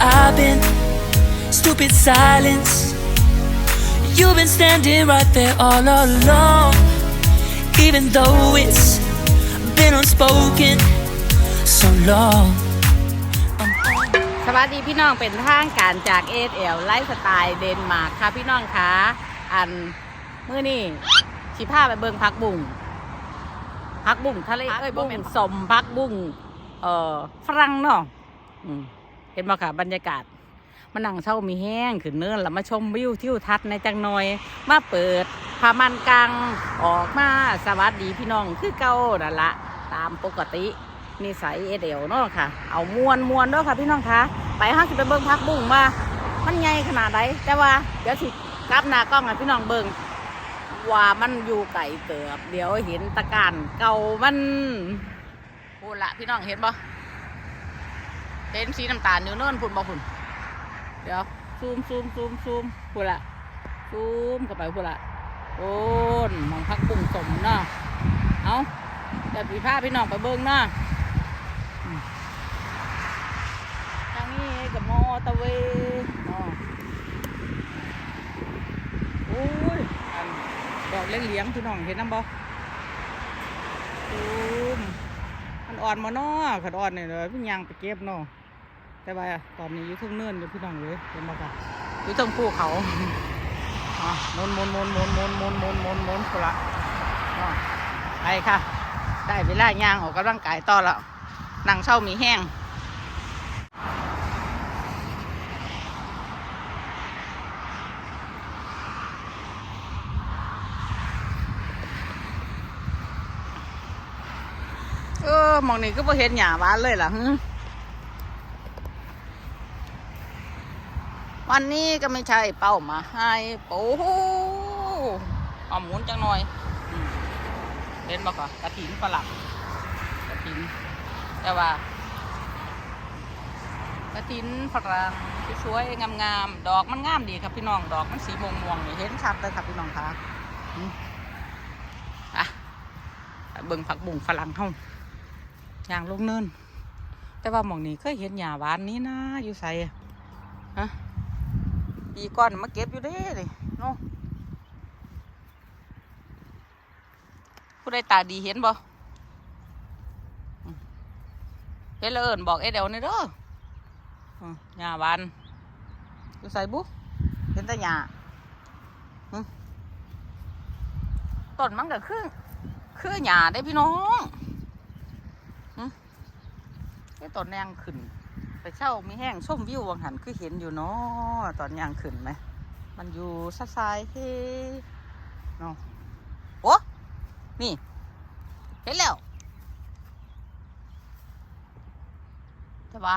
I've been stupid silence. You've been standing right there all along, even though it's been unspoken so long. สวัสดีพี่น้องเป็นทางการจากเอสเอลไลฟ์สไตล์เดนมาร์กค่ะพี่น้องคะอันเมื้อนี่ชิพาไปเบิงพักบุ้งพักบุ้งทะเลเอ้ยบ่เป็นสมพักบุ้งเอ่อฝรั่งเนาะ ห็นบ่ค่ะบรรยากาศมานั่งเช่ามีแห้งขึ้นเนินแล้วมาชมวิวทิวทัศน์ในจังหน่อย มาเปิดพามันกังออกมาสวัสดีพี่น้องคือเก่านั่นละตามปกตินิสัยเอเดลเนาะค่ะ เอามวนมวนเนาะค่ะพี่น้องคะไปห้าสิไปเบิ่งพักบุ้งมามันใหญ่ขนาดไหนแต่ว่าเดี๋ยวสิกลับหน้ากล้องให้พี่น้องเบิ่งว่ามันอยู่ไก่เติบ เดี๋ยวเห็นตะการเก่ามันพูดละพี่น้องเห็นบ่ เห็นสีน้ำตาลอยู่เนิ่นพุ่นบ่พุ่นเดี๋ยวซูมซูมซูมซูมพูดละซูมเข้าไปพูดละโอ้นมองพักบุ้งสมเนาะเอาเดี๋ยวพี่พาพี่น้องไปเบิ่งเนาะทางนี้กับมอตอร์เวออโอ้ยอันดอกเลี้ยงเลี้ยงๆพี่น้องเห็นน้ำบ่ตูมมันอ่อนมาเนาะขัดอ่อนเนี่เลยพี่ยางไปเก็บเนาะ แต่ว่าตอนนี้อยู่เทุ่งเนินอยู่พี่น้องเลยเห็นบ่ค่ะอยู่เทุ่งภูเขาอ๋อมนมนมนมนมนมนมนมนมนคนละไปค่ะ ได้เวลาย่างออกกำลังกายต่อแล้วนั่งเช่ามีแห้งเออมองนี่ก็บ่เห็นหยาหวานเลยล่ะฮึ วันนี้ก็ไม่ใช่เป้ามายโอ้โหเอาหมุนจังหน่อยเห็นบ่ก่กระถินฝรั่งกระถินแต่ว่ากระถินฝรั่งสวยๆงามๆดอกมันงามดีครับพี่น้องดอกมันสีม่วงๆนี่เห็นชัดเลยครับพี่น้องคะอะเบิ่งผักบุ้งฝรั่งเฮาย่างลงเนิน แต่ว่าหมองนี้เคยเห็นหญ้าหวานนี้นะอยู่ใส่ฮะ ปีก่อนมาเก็บอยู่เด้เลยเนาะผู้ใดตาดีเห็นบ่อืมเห็นแล้วเอิญบอกเอเดวนี่เด้อหญ้าหวานอยู่ใส่บุ๊เห็นแต่หญ้าต้นมันก็คือคือหญ้าได้พี่น้องไอ้ตอนยางขึ้น ไปเช่ามีแห้งส้มวิววังหันคือเห็นอยู่เนาะตอนยางขึ้นไหม มันอยู่ซะซายเฮเนาะโอ้นี่ เห็นแล้วแต่ว่า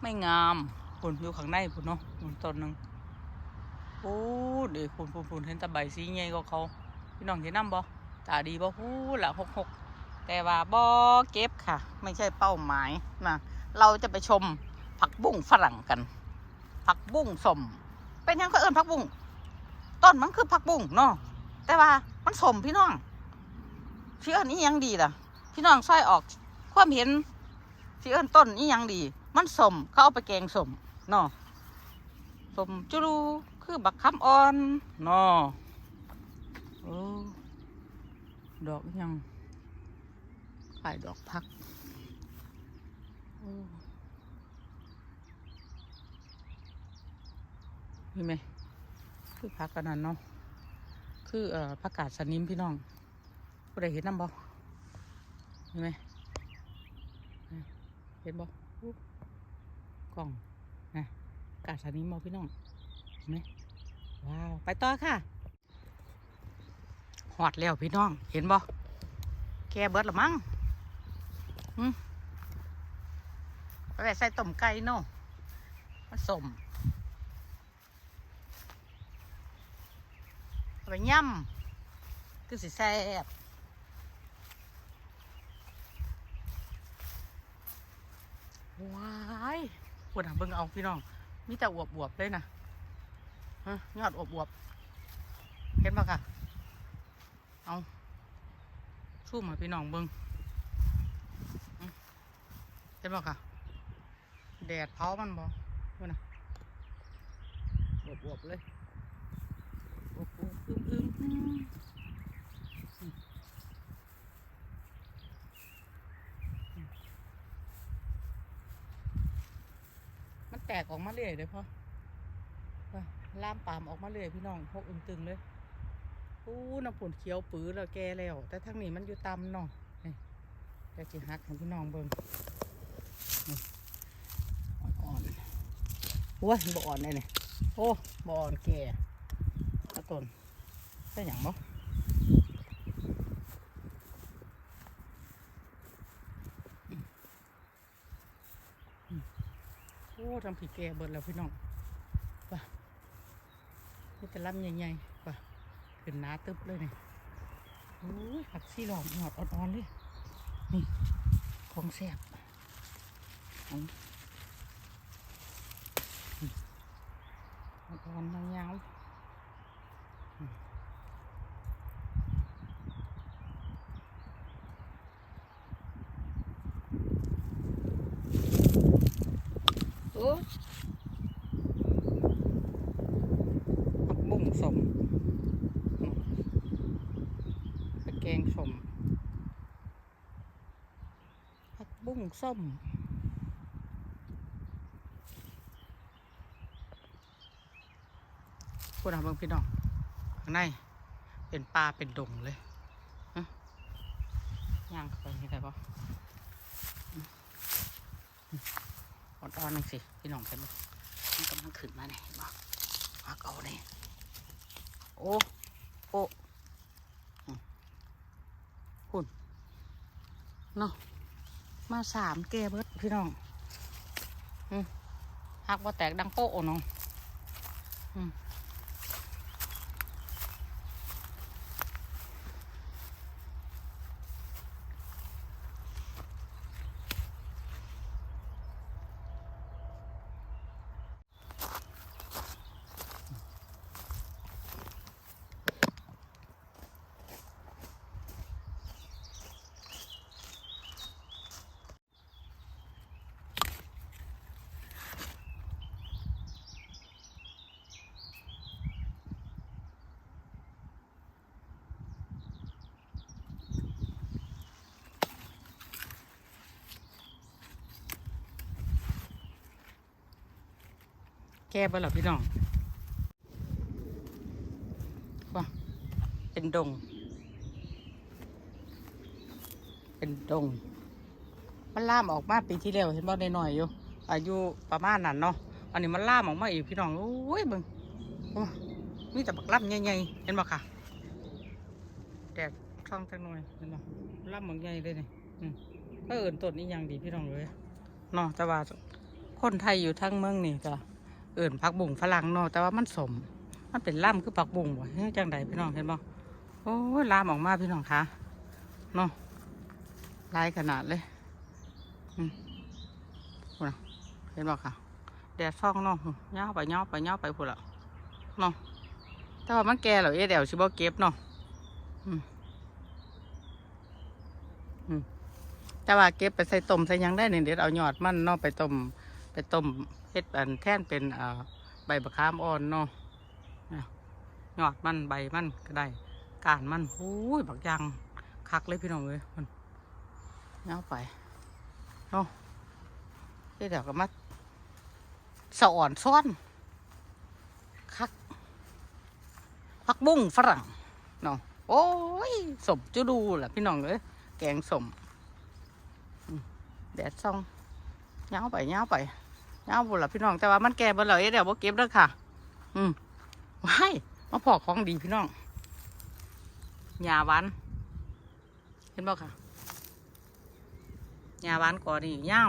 ไม่งามปุ่นอยู่ข้างในปุ่นเนาะปุ่นต้นหนึ่งโอ้เดี๋ยวปุ่นปุ่นปุ่นเห็นตะใบสีใหญ่ก็เขาพี่น้องเห็นน้ำบ่ตาดีบ่ฮู้ละหกหกแต่ว่าบ่เก็บค่ะ ไม่ใช่เป้าหมายนะ เราจะไปชมผักบุ้งฝรั่งกัน ผักบุ้งสม เป็นยังก็เอิ้นผักบุ้งต้นมันคือผักบุ้งเนาะแต่ว่ามันสมพี่น้องที่เอิ้นนี่ยังดีล่ะ พี่น้องซอยออกความเห็นที่เอิ้นต้นนี่ยังดี มันสมเขาเอาไปแกงสมเนาะสมจุลูคือบักคำอ่อนเนาะดอกยังขายดอกพัก เห็นไหมคือพักกันนั่นเนาะคือเอ่อผักกาดสนิมพี่น้องผู้ใดเห็นน้ำบ่เห็นไหมเห็นบ่อู้กล่องนะกาดสนิมบ่พี่น้องเห็นไหมว้าวไปต่อค่ะหอดแล้วพี่น้อง เห็นบ่แกเบิดละมั้งอืม ไปไว้ใส่ต้มไก่เนาะผสมไปย่ำคือสิแซ่บว้ายปวดหาเบิ่งเอาพี่น้อง มีแต่อวบอวบเลยนะฮะยอดอวบอวบเห็นปะค่ะ เอาชูมาพี่น้องเบิงอืมเห็นบ่ค่ะ แดดเผามันบ่บวบๆเลยบวบๆอึ้งอึ้งๆอืมอืมมันแตกออกมาเรื่อยเลยพ่อว่าล่ามปามออกมาเรื่อยพี่น้องพวกอึ้งตึงเลยอู้น้ำผุนเขียวปื้อแล้วแกแล้ว แต่ทั้งนี้มันอยู่ตำเนาะนี่แต่จิฮักให้พี่น้องเบิ่งนี่อ่อนๆ โอ้ยบ่อ่อนเลยเนี่ยโอ้บ่อ่อนแก่ตะต้นใช่หยังบ่โอ้ทำผีแก่เบิดแล้วพี่น้องป่ะนี่แต่ลำใหญ่ๆป่ะขึ้นหนาตึบเลยเนี่ยโอ้ยผักซี่หลอมหอดอ่อนๆเลยนี่ของแซ่บเอาอืม อ่อนๆยาวๆอืมโอ้ผักบุ้งสมอืมไปแกงสมผักบุ้งส้ม พูดนะเบิ่งพี่น้องข้างในเป็นป่าเป็นดงเลยย่างเข้าไปนี่ได้ปะอ่อนๆนึงสิพี่น้องเห็นปะมันกำลังขึ้นมาเนี่ยเห็นปะหักเอาเนี่ยโอ้โอ้อืมคุณเนาะมาสามเกเบิดพี่น้องอืมหักว่าแตกดังโป๊ะน้องอืม แก้เบิดหรอพี่น้องว่าเป็นดง เป็นดง มันล่ามออกมาปีที่แล้วเห็นบ่ได้หน่อยๆอยู่ อายุประมาณนั้นเนาะ อันนี้มันล่ามออกมาอีกพี่น้อง โอ้ยเบิ่งโอ้มีแต่บักล่ำใหญ่ๆเห็นบ่ค่ะแดดช่องจังหน่อยเห็นบ่ล่ำบักใหญ่เลยนี่ก็เอิ่นต้นนี้ยังดีพี่น้องเลยเนาะแต่ว่าคนไทยอยู่ทั้งเมืองนี่จ้ะ อิ่นผักบุ้งฝรั่งเนาะแต่ว่ามันสม มันเป็นล่ำคือผักบุ้งบ่เฮ้ยจังใดพี่น้องเห็นบ่โอ้ยลามออกมาพี่น้องคะเนาะลายขนาดเลยอืมพูดนะเห็นบ่ค่ะแดดซ่องเนาะย่าไปย่าไปย่าไปพูดละเนาะแต่ว่ามันแก่แล้วเอ๊ะเดี๋ยวชิบ่เก็บเนาะอืมอืมแต่ว่าเก็บไปใส่ต้มใส่ยังได้เนี่ยเดี๋ยวเอาหยอดมันเนาะไปต้ม ไปต้มเฮ็ดอันแท่นเป็นใบบักขามอ่อนเนาะเนี่ยอดมันใบมันก็ได้กานมันโอ้ยบักยางคักเลยพี่น้องเลยมันย่าไปเนาะเดี๋ยวก็มาสะอ่อนซ้อนคักพักบุ้งฝรั่งเนาะโอ้ยสมจุดูแหละพี่น้องเลยแกงสมอืมแดดซ่อง ย่างไปย่างไปย่าบุหละพี่น้องแต่ว่ามันแก่บ่เลยเดี๋ยวบ่เก็บเด้อค่ะ อืมว้ายมาพอของดีพี่น้องหญ้าหวานเห็นบ่ค่ะยาบ้านก่อนนี่ยา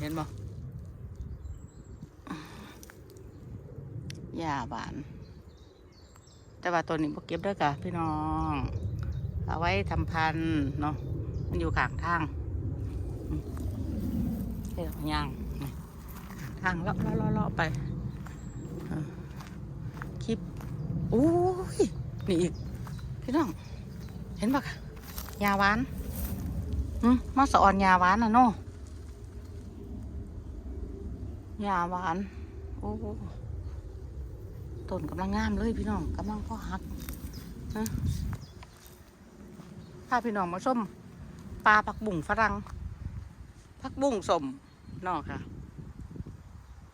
เห็นบ่ยาบาน แต่ว่าตัวนี้บ่เก็บเด้วยกะพี่น้อง เอาไว้ทำพันธุ์เนาะมันอยู่ข้างทาง เฮ้ยย่างนี่ข้างทางเลาะเลาะเลาะไปคลิปโอ้ยนี่อีกพี่น้อง เห็นปะคะยาหวานอืมมาสอนยาหวานนะโน่ยาหวานโอ้ต้นกำลังงามเลยพี่น้องกำลังพ่อหักนะพาพี่น้องมาชมปลาผักบุ่งฝรั่งผักบุ่งสม นอกค่ะ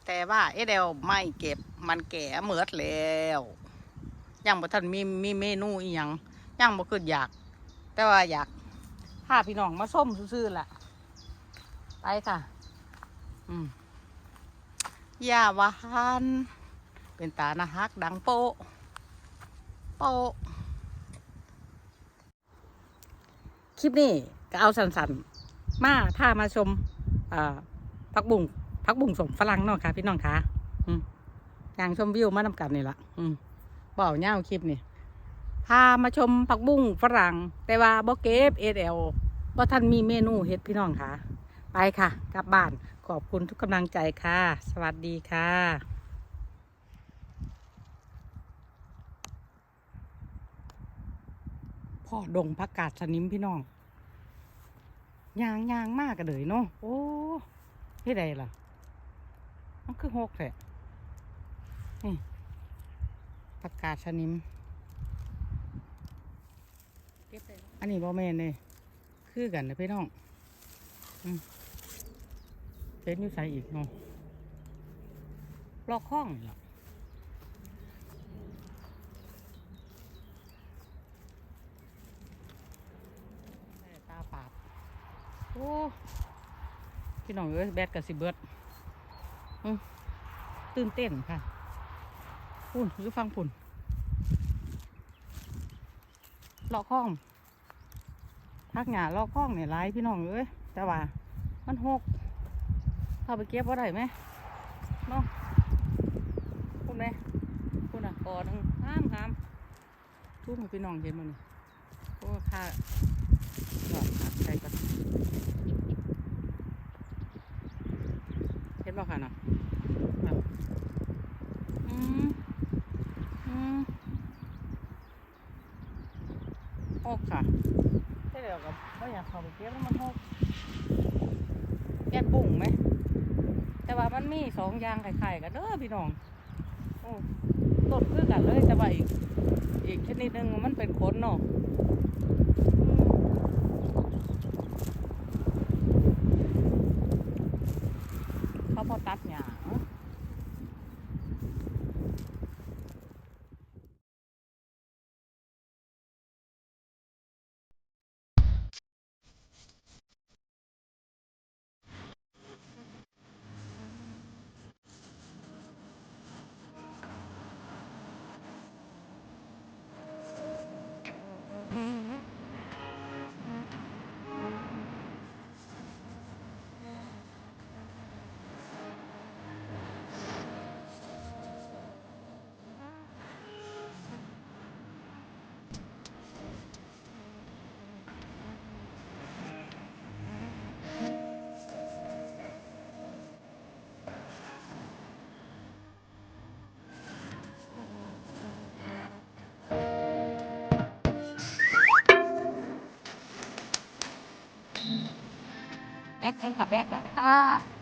แต่ว่าเอเดลไม่เก็บมันแก่เหมือดแล้วยังบ่ทันมีมีเมนูอีหยังยังบ่คืออยาก แต่ว่าอยากพาพี่น้องมาส้มซื่อๆล่ะ ไปค่ะ อืมยาหวานเป็นตานะฮักดังโปะโปะคลิปนี้ก็เอาสันๆมาถ้ามาชมอ่า พักบุ่งพักบุ่งสมฝรั่งเนาะค่ะ พี่น้องคะอย่างชมวิวมานำกันนี่ละอืมเบาเน่าคลิปนี่พามาชมผักบุ้งฝรั่ง แต่ว่าบ่เก็บเอเอลบ่ท่านมีเมนูเฮ็ดพี่น้องค่ะ ไปค่ะ กลับบ้านขอบคุณทุกกำลังใจค่ะ สวัสดีค่ะพ่อดงพักกาดสนิมพี่น้องยางยางมากกันเลยเนาะโอ้ เฮ็ดไดล่ะ มันคือหกแหละนี่พักกาดสนิม อันนี้บอแมนเลยคือกันนะพี่น้องอเป็นอยู่ใส่อีกเนาะลอกข้องนี่ล่ะแม่ตาปาดโอ้ พี่น้องเอ้ยแบดกับสิเบิดอืมตื่นเต้นค่ะปุ่นหรือฟังปุ่นลอกข้องพักหญ้าลอกข้องเนี่ยหลายพี่น้องเอ้ยแต่ว่า มันหกเข้าไปเก็บว่าได้ไหมเนาะคุณไหมคุณอะกอหนึงห้ามห้ามทุ่มให้พี่น้องเห็นมันโอ้ค่าหลอดหักใส่กันเห็นบ่ค่ะเนาะแบบอืมอืมหกค่ะ ใช่เดี๋ยวกับว่าอยาก เข้าไปเก็บแล้วมันหกแกนบุ่งไหม แต่ว่ามันมีสองอย่างไข่ๆกันเด้อพี่น้องโอ้ต้นคือกันเลยแต่ว่าอีกอีกชนิดหนึ่งมันเป็นขนเนาะ แบกเลยค่ะแบกเลยค่ะ